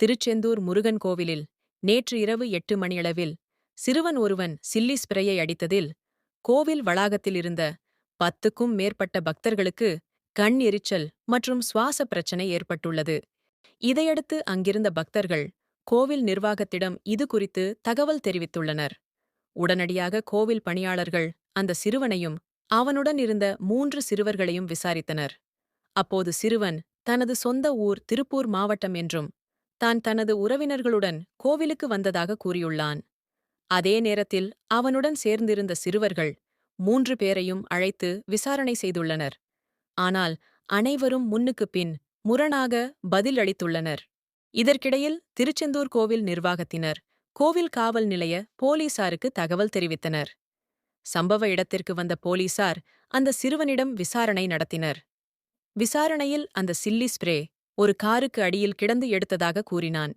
திருச்செந்தூர் முருகன் கோவிலில் நேற்று இரவு எட்டு மணியளவில் சிறுவன் ஒருவன் சில்லி ஸ்ப்ரேயை அடித்ததில் கோவில் வளாகத்தில் இருந்த பத்துக்கும் மேற்பட்ட பக்தர்களுக்கு கண் எரிச்சல் மற்றும் சுவாச பிரச்சனை ஏற்பட்டுள்ளது. இதையடுத்து அங்கிருந்த பக்தர்கள் கோவில் நிர்வாகத்திடம் இது குறித்து தகவல் தெரிவித்துள்ளனர். உடனடியாக கோவில் பணியாளர்கள் அந்த சிறுவனையும் அவனுடன் இருந்த மூன்று சிறுவர்களையும் விசாரித்தனர். அப்போது சிறுவன் தனது சொந்த ஊர் திருப்பூர் மாவட்டம் என்றும் தான் தனது உறவினர்களுடன் கோவிலுக்கு வந்ததாக கூறியுள்ளான். அதே நேரத்தில் அவனுடன் சேர்ந்திருந்த சிறுவர்கள் மூன்று பேரையும் அழைத்து விசாரணை செய்துள்ளனர். ஆனால் அனைவரும் முன்னுக்குப் பின் முரணாக பதில் அளித்துள்ளனர் இதற்கிடையில் திருச்செந்தூர் கோவில் நிர்வாகத்தினர் கோவில் காவல் நிலைய போலீசாருக்கு தகவல் தெரிவித்தனர். சம்பவ இடத்திற்கு வந்த போலீசார் அந்த சிறுவனிடம் விசாரணை நடத்தினர். விசாரணையில் அந்த சில்லி ஸ்ப்ரே ஒரு காருக்கு அடியில் கிடந்து எடுத்ததாக கூறினான்.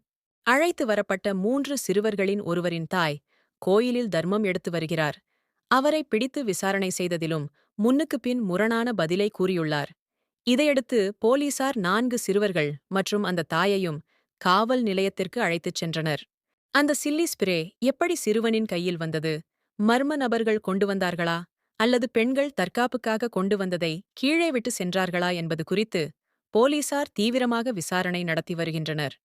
அழைத்து வரப்பட்ட மூன்று சிறுவர்களின் ஒருவரின் தாய் கோயிலில் தர்மம் எடுத்து வருகிறார். அவரை பிடித்து விசாரணை செய்ததிலும் முன்னுக்குப் பின் முரணான பதிலை கூறியுள்ளார். இதையடுத்து போலீசார் நான்கு சிறுவர்கள் மற்றும் அந்த தாயையும் காவல் நிலையத்திற்கு அழைத்துச் சென்றனர். அந்த சில்லி ஸ்ப்ரே எப்படி சிறுவனின் கையில் வந்தது? மர்ம நபர்கள் கொண்டு வந்தார்களா? அல்லது பெண்கள் தற்காப்புக்காக கொண்டு வந்ததை கீழே விட்டு சென்றார்களா என்பது குறித்து போலீசார் தீவிரமாக விசாரணை நடத்தி வருகின்றனர்.